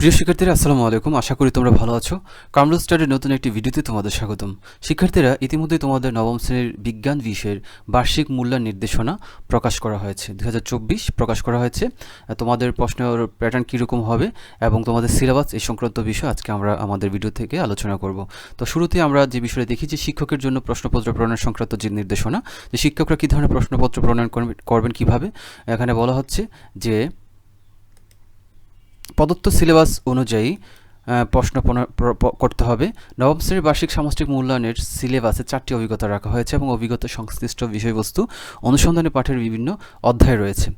প্রিয় শিক্ষার্থীরা, আসসালামু আলাইকুম। আশা করি তোমরা ভালো আছো। কামরুল স্টাডির নতুন একটি ভিডিওতে তোমাদের স্বাগতম। শিক্ষার্থীরা, ইতিমধ্যে তোমাদের নবম শ্রেণির বিজ্ঞান বিষয়ের বার্ষিক মূল্যায়ন নির্দেশনা প্রকাশ করা হয়েছে। দু হাজার চব্বিশ প্রকাশ করা হয়েছে। তোমাদের প্রশ্নের প্যাটার্ন কীরকম হবে এবং তোমাদের সিলেবাস এই সংক্রান্ত বিষয় আজকে আমরা আমাদের ভিডিও থেকে আলোচনা করব। তো শুরুতে আমরা যে বিষয়ে দেখি যে শিক্ষকের জন্য প্রশ্নপত্র প্রণয়ন সংক্রান্ত যে নির্দেশনা, যে শিক্ষকরা কী ধরনের প্রশ্নপত্র প্রণয়ন করবে- করবেন কীভাবে, এখানে বলা হচ্ছে যে প্রদত্ত সিলেবাস অনুযায়ী প্রশ্ন করতে হবে। নবম শ্রেণির বার্ষিক সামষ্টিক মূল্যায়নের সিলেবাসে চারটি অভিজ্ঞতা রাখা হয়েছে এবং অভিজ্ঞতা সংশ্লিষ্ট বিষয়বস্তু অনুসন্ধানী পাঠের বিভিন্ন অধ্যায় রয়েছে।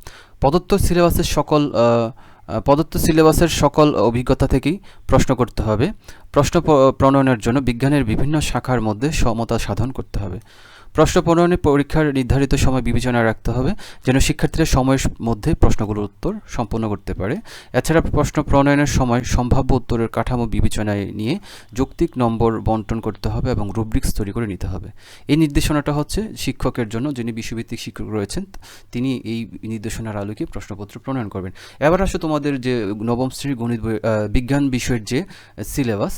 প্রদত্ত সিলেবাসের সকল প্রদত্ত সিলেবাসের সকল অভিজ্ঞতা থেকেই প্রশ্ন করতে হবে। প্রশ্ন প্রণয়নের জন্য বিজ্ঞানের বিভিন্ন শাখার মধ্যে সমতা সাধন করতে হবে। প্রশ্ন প্রণয়নে পরীক্ষার নির্ধারিত সময় বিবেচনায় রাখতে হবে যেন শিক্ষার্থীরা সময়ের মধ্যে প্রশ্নগুলোর উত্তর সম্পন্ন করতে পারে। এছাড়া প্রশ্ন প্রণয়নের সময় সম্ভাব্য উত্তরের কাঠামো বিবেচনায় নিয়ে যৌক্তিক নম্বর বন্টন করতে হবে এবং রুব্রিক্স তৈরি করে নিতে হবে। এই নির্দেশনাটা হচ্ছে শিক্ষকের জন্য যিনি বিশ্বভিত্তিক শিক্ষক রয়েছেন, তিনি এই নির্দেশনার আলোকে প্রশ্নপত্র প্রণয়ন করবেন। এবার আসো তোমাদের যে নবম শ্রেণির গণিত বিজ্ঞান বিষয়ের যে সিলেবাস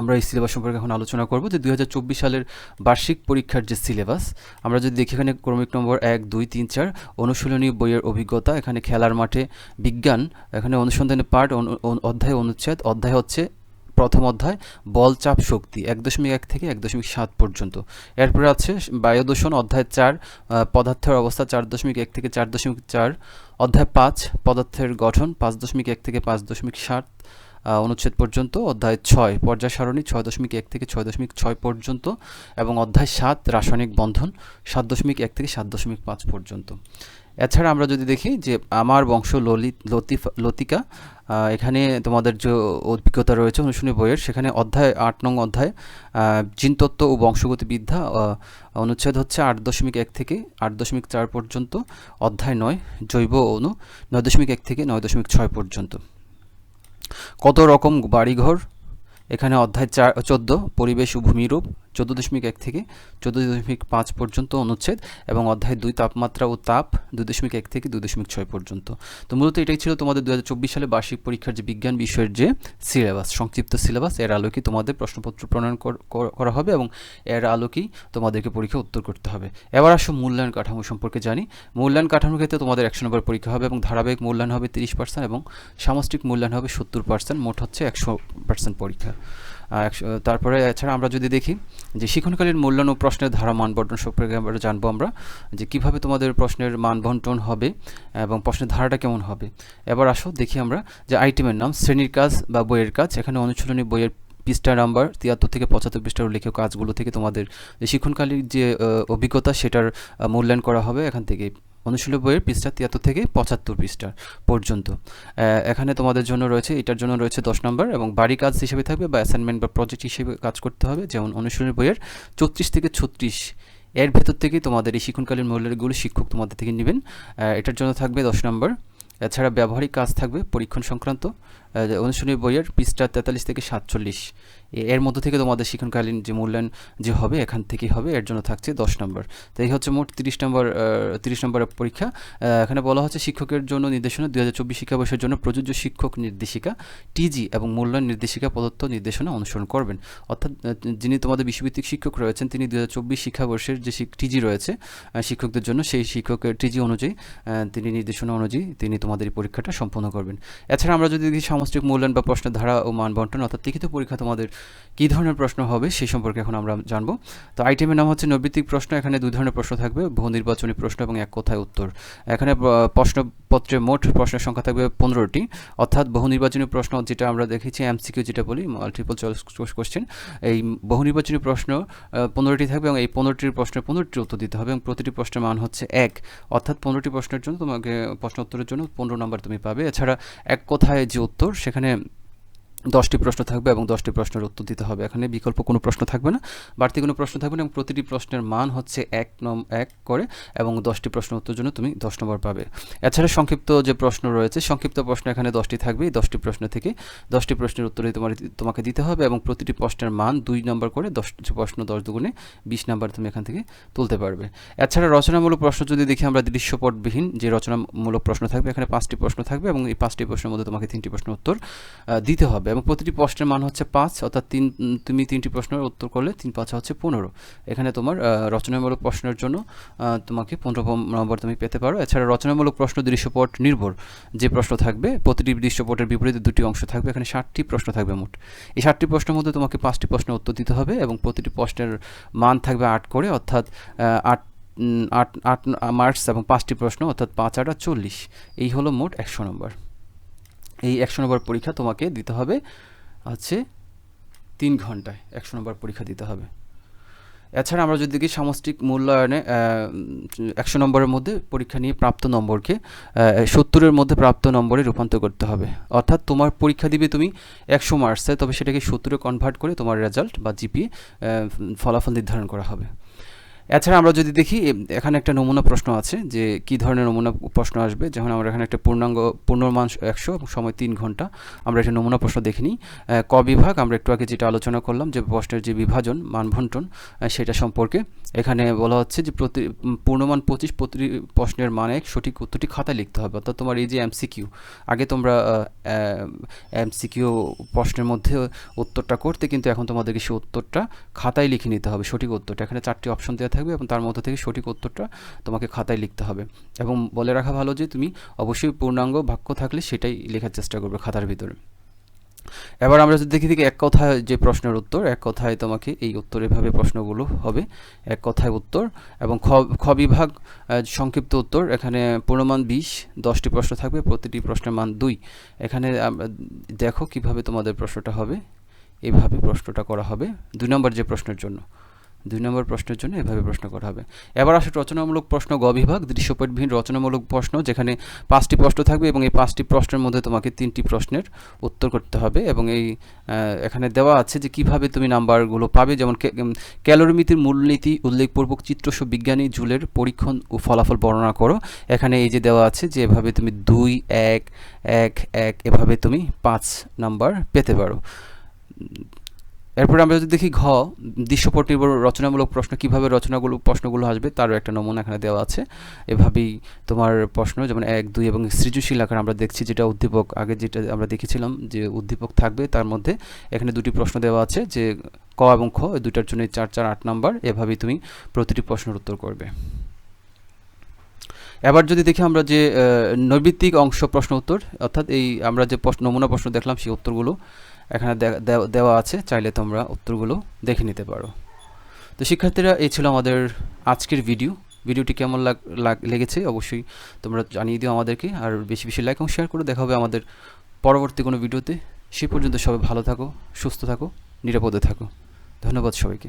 আমরা এই সিলেবাস সম্পর্কে এখন আলোচনা করব যে দু হাজার চব্বিশ সালের বার্ষিক পরীক্ষার যে সিলেবাস আমরা যদি দেখি এখানে ক্রমিক নম্বর এক, দুই, তিন, চার, অনুশীলনী বইয়ের অভিজ্ঞতা, এখানে খেলার মাঠে বিজ্ঞান, এখানে অনুসন্ধানের পাঠ অধ্যায় অনুচ্ছেদ, অধ্যায় হচ্ছে প্রথম অধ্যায়, বল চাপ শক্তি, এক দশমিক এক থেকে এক দশমিক সাত পর্যন্ত। এরপরে আছে বায়ু দূষণ অধ্যায় চার পদার্থের অবস্থা, চার দশমিক এক থেকে চার দশমিক চার, অধ্যায় পাঁচ, পদার্থের গঠন, পাঁচ দশমিক এক থেকে পাঁচ দশমিক সাত অনুচ্ছেদ পর্যন্ত, অধ্যায় ছয়, পর্যায় সারণী ছয় দশমিক এক থেকে ছয় দশমিক ছয় পর্যন্ত এবং অধ্যায় সাত, রাসায়নিক বন্ধন সাত দশমিক এক থেকে সাত দশমিক পাঁচ পর্যন্ত। এছাড়া আমরা যদি দেখি যে আমার বংশ ললিত, লতিফা, লতিকা এখানে তোমাদের যে অভিজ্ঞতা রয়েছে অনুশীলনী বইয়ের, সেখানে অধ্যায় আট নং অধ্যায় জিনতত্ত্ব ও বংশগতিবিদ্যা অনুচ্ছেদ হচ্ছে আট দশমিক এক থেকে আট দশমিক চার পর্যন্ত, অধ্যায় নয়, জৈব অণু নয় দশমিক এক থেকে নয় দশমিক ছয় পর্যন্ত। কত রকম বাড়িঘর? এখানে অধ্যায় চার চোদ্দ পরিবেশ ও ভূমিরূপ। চোদ্দ দশমিক এক থেকে চোদ্দ দশমিক পাঁচ পর্যন্ত অনুচ্ছেদ এবং অধ্যায় দুই তাপমাত্রা ও তাপ দুই দশমিক এক থেকে দুই দশমিক ছয় পর্যন্ত। তো মূলত এটাই ছিল তোমাদের দু হাজার চব্বিশ সালে বার্ষিক পরীক্ষার যে বিজ্ঞান বিষয়ের যে সিলেবাস, সংক্ষিপ্ত সিলেবাস, এর আলোকে তোমাদের প্রশ্নপত্র প্রণয়ন কর- হবে এবং এর আলোকেই তোমাদেরকে পরীক্ষা উত্তর করতে হবে। এবার আসো মূল্যায়ন কাঠামো সম্পর্কে জানি। মূল্যায়ন কাঠামোর ক্ষেত্রে তোমাদের একশো নম্বর পরীক্ষা হবে এবং ধারাবাহিক মূল্যায়ন হবে তিরিশ পার্সেন্ট এবং সামষ্টিক মূল্যায়ন হবে সত্তর পার্সেন্ট, মোট হচ্ছে একশো পার্সেন্ট পরীক্ষা। তারপরে এছাড়া আমরা যদি দেখি যে শিক্ষণকালীন মূল্যায়ন ও প্রশ্নের ধারা মান বন্টন সম্পর্কে আমরা জানব আমরা, যে কীভাবে তোমাদের প্রশ্নের মান বন্টন হবে এবং প্রশ্নের ধারাটা কেমন হবে। এবার আসো, দেখি আমরা যে আইটেমের নাম, শ্রেণির কাজ বা বইয়ের কাজ। এখানে অনুশীলনী বইয়ের পৃষ্ঠা নাম্বার, তিয়াত্তর থেকে পঁচাত্তর পৃষ্ঠার উল্লেখ কাজগুলো থেকে তোমাদের যে শিক্ষণকালীন যে অভিজ্ঞতা সেটার মূল্যায়ন করা হবে এখান থেকে। অনুশীলনী বইয়ের পৃষ্ঠা তিয়াত্তর থেকে পঁচাত্তর পৃষ্ঠা পর্যন্ত। এখানে তোমাদের জন্য রয়েছে, এটার জন্য রয়েছে দশ নম্বর এবং বাড়ি কাজ হিসেবে থাকবে বা অ্যাসাইনমেন্ট বা প্রজেক্ট হিসেবে কাজ করতে হবে, যেমন অনুশীলন বইয়ের চৌত্রিশ থেকে ছত্রিশ। এর ভেতর থেকেই তোমাদের এই শিক্ষণকালীন মূল্যগুলো শিক্ষক তোমাদের থেকে নেবেন। এটার জন্য থাকবে দশ নম্বর। এছাড়া ব্যবহারিক কাজ থাকবে পরীক্ষণ সংক্রান্ত। আহ, যে অনুশীলনী বইয়ের পৃষ্ঠা তেতাল্লিশ থেকে সাতচল্লিশ। এর মধ্য থেকে তোমাদের শিক্ষণকালীন যে মূল্যায়ন যে হবে এখান থেকেই হবে এর জন্য থাকছে দশ নম্বর। তো এই হচ্ছে মোট তিরিশ নম্বর তিরিশ নম্বরের পরীক্ষা। এখানে বলা হচ্ছে শিক্ষকের জন্য নির্দেশনা দুই হাজার চব্বিশ শিক্ষাবর্ষের জন্য প্রযোজ্য শিক্ষক নির্দেশিকা টিজি এবং মূল্যায়ন নির্দেশিকা প্রদত্ত নির্দেশনা অনুসরণ করবেন। অর্থাৎ যিনি তোমাদের বিশ্বভিত্তিক শিক্ষক রয়েছেন তিনি দুই হাজার চব্বিশ শিক্ষাবর্ষের যে টিজি রয়েছে শিক্ষকদের জন্য সেই শিক্ষকের টিজি অনুযায়ী তিনি নির্দেশনা অনুযায়ী তিনি তোমাদের এই পরীক্ষাটা সম্পন্ন করবেন। এছাড়া আমরা যদি সামষ্টিক মূল্যায়ন বা প্রশ্নের ধারা ও মান বন্টন অর্থাৎ লিখিত পরীক্ষা তোমাদের কী ধরনের প্রশ্ন হবে সেই সম্পর্কে এখন আমরা জানব। তো আইটেমের নাম হচ্ছে নৈর্বৃত্তিক প্রশ্ন, এখানে দুই ধরনের প্রশ্ন থাকবে, বহু নির্বাচনী প্রশ্ন এবং এক কথায় উত্তর। এখানে প্রশ্নপত্রে মোট প্রশ্নের সংখ্যা থাকবে পনেরোটি, অর্থাৎ বহু নির্বাচনী প্রশ্ন যেটা আমরা দেখেছি এমসিকিউ যেটা বলি মাল্টিপল চয়েস কোশ্চেন এই বহু নির্বাচনী প্রশ্ন পনেরোটি থাকবে এবং এই পনেরোটির প্রশ্নের পনেরোটির উত্তর দিতে হবে এবং প্রতিটি প্রশ্নের মান হচ্ছে এক। অর্থাৎ পনেরোটি প্রশ্নের জন্য তোমাকে প্রশ্ন উত্তরের জন্য পনেরো নম্বর তুমি পাবে। এছাড়া এক কথায় যে উত্তর সেখানে দশটি প্রশ্ন থাকবে এবং দশটি প্রশ্নের উত্তর দিতে হবে। এখানে বিকল্প কোনো প্রশ্ন থাকবে না। বাড়তি কোনো প্রশ্ন থাকবে না এবং প্রতিটি প্রশ্নের মান হচ্ছে এক নম, এক করে এবং দশটি প্রশ্ন উত্তর জন্য তুমি দশ নম্বর পাবে। এছাড়া সংক্ষিপ্ত যে প্রশ্ন রয়েছে, সংক্ষিপ্ত প্রশ্ন এখানে দশটি থাকবে এই দশটি প্রশ্ন থেকে দশটি প্রশ্নের উত্তরে তোমার তোমাকে দিতে হবে এবং প্রতিটি প্রশ্নের মান দুই নম্বর করে দশ প্রশ্ন দশ দুগুণে বিশ নাম্বার তুমি এখান থেকে তুলতে পারবে। এছাড়া রচনামূলক প্রশ্ন যদি দেখি আমরা দৃশ্যপটবিহীন যে রচনামূলক প্রশ্ন থাকবে, এখানে পাঁচটি প্রশ্ন থাকবে এবং এই পাঁচটি প্রশ্নের মধ্যে তোমাকে তিনটি প্রশ্ন উত্তর দিতে হবে। এবং প্রতিটি প্রশ্নের মান হচ্ছে পাঁচ, অর্থাৎ তিন তুমি তিনটি প্রশ্নের উত্তর করলে তিন পাঁচ হচ্ছে পনেরো। এখানে তোমার রচনামূলক প্রশ্নের জন্য তোমাকে পনেরো নম্বর তুমি পেতে পারো। এছাড়া রচনামূলক প্রশ্ন দৃশ্যপট নির্ভর। যে প্রশ্ন থাকবে, প্রতিটি দৃশ্যপটের বিপরীতে দুটি অংশ থাকবে, এখানে ষাটটি প্রশ্ন থাকবে মোট। এই ষাটটি প্রশ্নের মধ্যে তোমাকে পাঁচটি প্রশ্নের উত্তর দিতে হবে এবং প্রতিটি প্রশ্নের মান থাকবে আট করে, অর্থাৎ আট আট আট মার্কস এবং পাঁচটি প্রশ্ন, অর্থাৎ পাঁচ আট আর চল্লিশ। এই হলো মোট একশো নম্বর। এই একশো নম্বর পরীক্ষা তোমাকে দিতে হবে হচ্ছে তিন ঘন্টায়। একশো নম্বর পরীক্ষা দিতে হবে। এছাড়া আমরা যদি সামষ্টিক মূল্যায়নে একশো নম্বরের মধ্যে পরীক্ষা নিয়ে প্রাপ্ত নম্বরকে সত্তরের মধ্যে প্রাপ্ত নম্বরে রূপান্তর করতে হবে। অর্থাৎ তোমার পরীক্ষা দিবে তুমি একশো মার্কসে তবে সেটাকে সত্তরে কনভার্ট করে তোমার রেজাল্ট বা জিপিএ ফলাফল নির্ধারণ করা হবে। এছাড়া আমরা যদি দেখি এখানে একটা নমুনা প্রশ্ন আছে যে কি ধরনের নমুনা প্রশ্ন আসবে। যেমন আমরা এখানে একটা পূর্ণাঙ্গ পূর্ণমান একশো সময় তিন ঘণ্টা। আমরা একটা নমুনা প্রশ্ন দেখে নিই আহ, ক বিভাগ? আমরা একটু আগে যেটা আলোচনা করলাম যে প্রশ্নের যে বিভাজন মানবন্টন আহ, সেটা সম্পর্কে। এখানে বলা হচ্ছে যে প্রতি পূর্ণমান পঁচিশ প্রতি প্রশ্নের মানে এক সঠিক উত্তরটি খাতায় লিখতে হবে। অর্থাৎ তোমার এই যে এমসিকিউ আগে তোমরা এমসিকিউ প্রশ্নের মধ্যে উত্তরটা করতে কিন্তু এখন তোমাদেরকে সেই উত্তরটা খাতায় লিখে নিতে হবে সঠিক উত্তরটা। এখানে চারটি অপশন দেওয়া থাকবে এবং তার মধ্যে থেকে সঠিক উত্তরটা তোমাকে খাতায় লিখতে হবে। এবং বলে রাখা ভালো যে তুমি অবশ্যই পূর্ণাঙ্গ বাক্য থাকলে সেটাই লেখার চেষ্টা করবে খাতার ভিতরে। এবার আমরা যদি দেখি দেখি এক কথায় যে প্রশ্নের উত্তর, এক কথায় তোমাকে এই উত্তর এভাবে প্রশ্নগুলো হবে। এক কথায় উত্তর এবং খ খ বিভাগ সংক্ষিপ্ত উত্তর। এখানে পূর্ণমান বিশ, দশটি প্রশ্ন থাকবে, প্রতিটি প্রশ্নের মান দুই। এখানে দেখো কীভাবে তোমাদের প্রশ্নটা হবে। এভাবে প্রশ্নটা করা হবে। দুই নম্বর যে প্রশ্নের জন্য। দুই নম্বর প্রশ্নের জন্য এভাবে প্রশ্ন করা হবে। এবার আসে রচনামূলক প্রশ্ন গ বিভাগ, দৃশ্যপটবিহীন রচনামূলক প্রশ্ন, যেখানে পাঁচটি প্রশ্ন থাকবে এবং এই পাঁচটি প্রশ্নের মধ্যে তোমাকে তিনটি প্রশ্নের উত্তর করতে হবে এবং এই এখানে দেওয়া আছে যে কীভাবে তুমি নাম্বারগুলো পাবে, যেমন ক্যালোরিমিতির মূলনীতি, উল্লেখপূর্বক চিত্রসব বিজ্ঞানী জুলের পরীক্ষণ ও ফলাফল বর্ণনা করো। এখানে এই যে দেওয়া আছে যে এভাবে তুমি দুই, এক এক এক, এভাবে তুমি পাঁচ নাম্বার পেতে পারো। এরপর আমরা যদি দেখি ঘ দৃশ্যপট নির্ভর রচনামূলক প্রশ্ন, কীভাবে রচনাগুলো, প্রশ্নগুলো আসবে তারও একটা নমুনা এখানে দেওয়া আছে। এভাবেই তোমার প্রশ্ন, যেমন এক, দুই এবং সৃজনশীল আকার আমরা দেখছি যেটা উদ্দীপক, আগে যেটা আমরা দেখেছিলাম যে উদ্দীপক থাকবে, তার মধ্যে এখানে দুটি প্রশ্ন দেওয়া আছে যে ক এবং খ দুটার জন্য চার চার, আট নাম্বার, এভাবেই তুমি প্রতিটি প্রশ্নের উত্তর করবে। এবার যদি দেখি আমরা যে নৈবিত্তিক অংশ প্রশ্ন উত্তর, অর্থাৎ এই আমরা যে প্রশ্ন, নমুনা প্রশ্ন দেখলাম সেই উত্তরগুলো এখানে দেওয়া- আছে, চাইলে তোমরা উত্তরগুলো দেখে নিতে পারো। তো শিক্ষার্থীরা, এই ছিল আমাদের আজকের ভিডিও। ভিডিওটি কেমন লাগ- লেগেছে অবশ্যই তোমরা জানিয়ে দিও আমাদেরকে, আর বেশি বেশি লাইক এবং শেয়ার করে দেখা হবে আমাদের পরবর্তী কোনো ভিডিওতে। সে পর্যন্ত সবাই ভালো থাকো, সুস্থ থাকো, নিরাপদে থাকো। ধন্যবাদ সবাইকে।